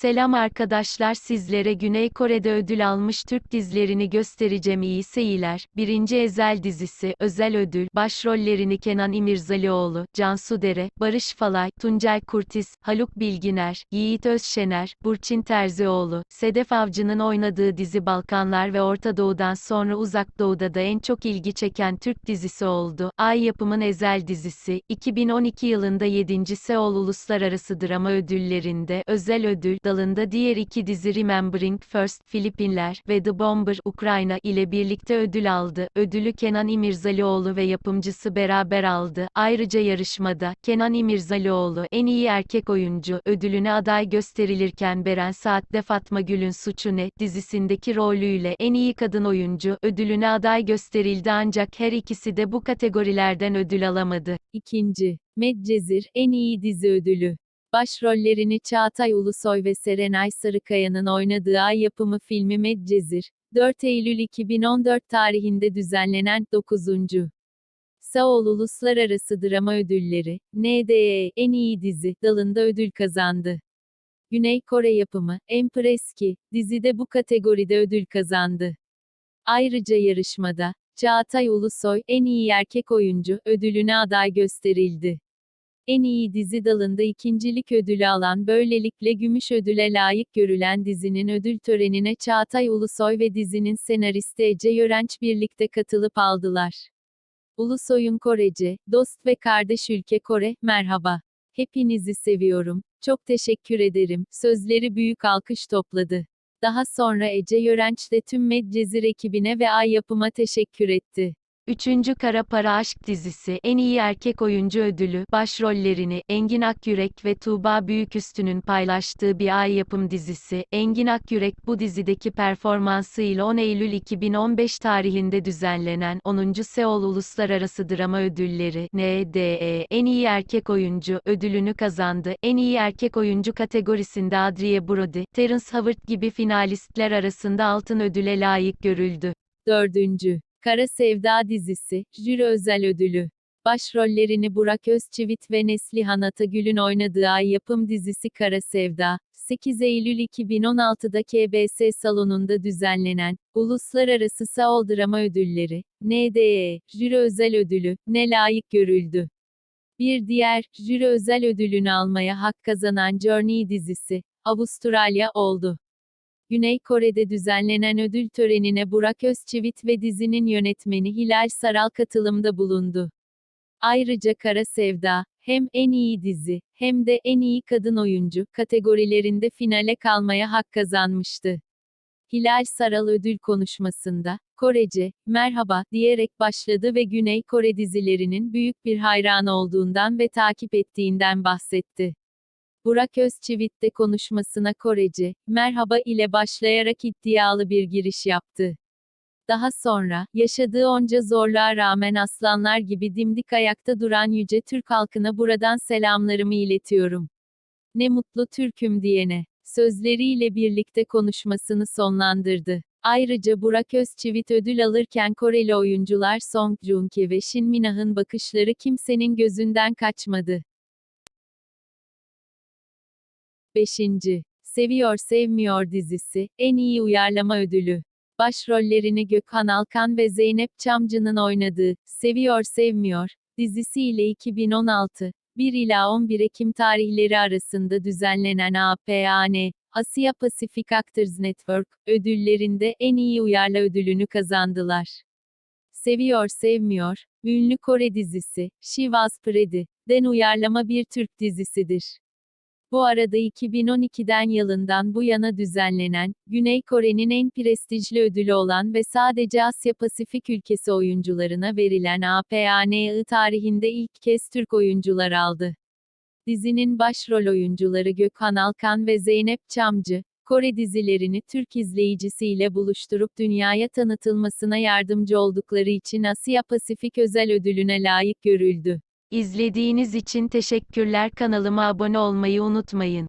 Selam arkadaşlar sizlere Güney Kore'de ödül almış Türk dizilerini göstereceğim iyi seyirler. Birinci Ezel dizisi, özel ödül, başrollerini Kenan İmirzalıoğlu, Cansu Dere, Barış Falay, Tuncel Kurtiz, Haluk Bilginer, Yiğit Özşener, Burçin Terzioğlu, Sedef Avcı'nın oynadığı dizi Balkanlar ve Orta Doğu'dan sonra Uzak Doğu'da da en çok ilgi çeken Türk dizisi oldu. Ay Yapım'ın Ezel dizisi, 2012 yılında 7. Seoul Uluslararası Drama Ödülleri'nde özel ödül dalında diğer iki dizi Remembering First Filipinler ve The Bomber Ukrayna ile birlikte ödül aldı. Ödülü Kenan İmirzalıoğlu ve yapımcısı beraber aldı. Ayrıca yarışmada Kenan İmirzalıoğlu en iyi erkek oyuncu ödülüne aday gösterilirken Beren Saat'te Fatma Gül'ün Suçu Ne dizisindeki rolüyle en iyi kadın oyuncu ödülüne aday gösterildi ancak her ikisi de bu kategorilerden ödül alamadı. İkinci, Medcezir en iyi dizi ödülü. Başrollerini Çağatay Ulusoy ve Serenay Sarıkaya'nın oynadığı Ay yapımı filmi Medcezir, 4 Eylül 2014 tarihinde düzenlenen 9. Seoul Uluslararası Drama Ödülleri, NDE en iyi dizi dalında ödül kazandı. Güney Kore yapımı, Empress Ki, dizide bu kategoride ödül kazandı. Ayrıca yarışmada, Çağatay Ulusoy, en iyi erkek oyuncu, ödülüne aday gösterildi. En iyi dizi dalında ikincilik ödülü alan böylelikle gümüş ödüle layık görülen dizinin ödül törenine Çağatay Ulusoy ve dizinin senaristi Ece Yörenç birlikte katılıp aldılar. Ulusoy'un Korece, dost ve kardeş ülke Kore, merhaba. Hepinizi seviyorum, çok teşekkür ederim, sözleri büyük alkış topladı. Daha sonra Ece Yörenç de tüm Medcezir ekibine ve Ay Yapım'a teşekkür etti. Üçüncü Kara Para Aşk dizisi en iyi erkek oyuncu ödülü başrollerini Engin Akyürek ve Tuğba Büyüküstü'nün paylaştığı bir ay yapım dizisi. Engin Akyürek bu dizideki performansıyla 10 Eylül 2015 tarihinde düzenlenen 10. Seoul Uluslararası Drama Ödülleri NDE en iyi erkek oyuncu ödülünü kazandı. En iyi erkek oyuncu kategorisinde Adrien Brody, Terence Howard gibi finalistler arasında altın ödüle layık görüldü. Dördüncü Kara Sevda dizisi, Jüri Özel Ödülü. Başrollerini Burak Özçivit ve Neslihan Atagül'ün oynadığı Ay yapım dizisi Kara Sevda, 8 Eylül 2016'da KBS salonunda düzenlenen, Uluslararası Seoul Drama Ödülleri, NDE, Jüri Özel Ödülü, ne layık görüldü. Bir diğer, jüri özel ödülünü almaya hak kazanan Journey dizisi, Avustralya oldu. Güney Kore'de düzenlenen ödül törenine Burak Özçivit ve dizinin yönetmeni Hilal Saral katılımda bulundu. Ayrıca Kara Sevda, hem en iyi dizi, hem de en iyi kadın oyuncu kategorilerinde finale kalmaya hak kazanmıştı. Hilal Saral ödül konuşmasında, Korece, merhaba, diyerek başladı ve Güney Kore dizilerinin büyük bir hayran olduğundan ve takip ettiğinden bahsetti. Burak Özçivit de konuşmasına Korece, merhaba ile başlayarak iddialı bir giriş yaptı. Daha sonra, yaşadığı onca zorluğa rağmen aslanlar gibi dimdik ayakta duran yüce Türk halkına buradan selamlarımı iletiyorum. Ne mutlu Türk'üm diyene, sözleriyle birlikte konuşmasını sonlandırdı. Ayrıca Burak Özçivit ödül alırken Koreli oyuncular Song Joong-ki ve Shin Minah'ın bakışları kimsenin gözünden kaçmadı. 5. Seviyor Sevmiyor dizisi, en iyi uyarlama ödülü. Başrollerini Gökhan Alkan ve Zeynep Çamcı'nın oynadığı, Seviyor Sevmiyor, dizisiyle 2016, 1 ila 11 Ekim tarihleri arasında düzenlenen APAN, Asya Pacific Actors Network, ödüllerinde en iyi uyarla ödülünü kazandılar. Seviyor Sevmiyor, ünlü Kore dizisi, She Was Pretty, den uyarlama bir Türk dizisidir. Bu arada 2012'den yılından bu yana düzenlenen, Güney Kore'nin en prestijli ödülü olan ve sadece Asya Pasifik ülkesi oyuncularına verilen APANI tarihinde ilk kez Türk oyuncular aldı. Dizinin başrol oyuncuları Gökhan Alkan ve Zeynep Çamcı, Kore dizilerini Türk izleyicisiyle buluşturup dünyaya tanıtılmasına yardımcı oldukları için Asya Pasifik özel ödülüne layık görüldü. İzlediğiniz için teşekkürler kanalıma abone olmayı unutmayın.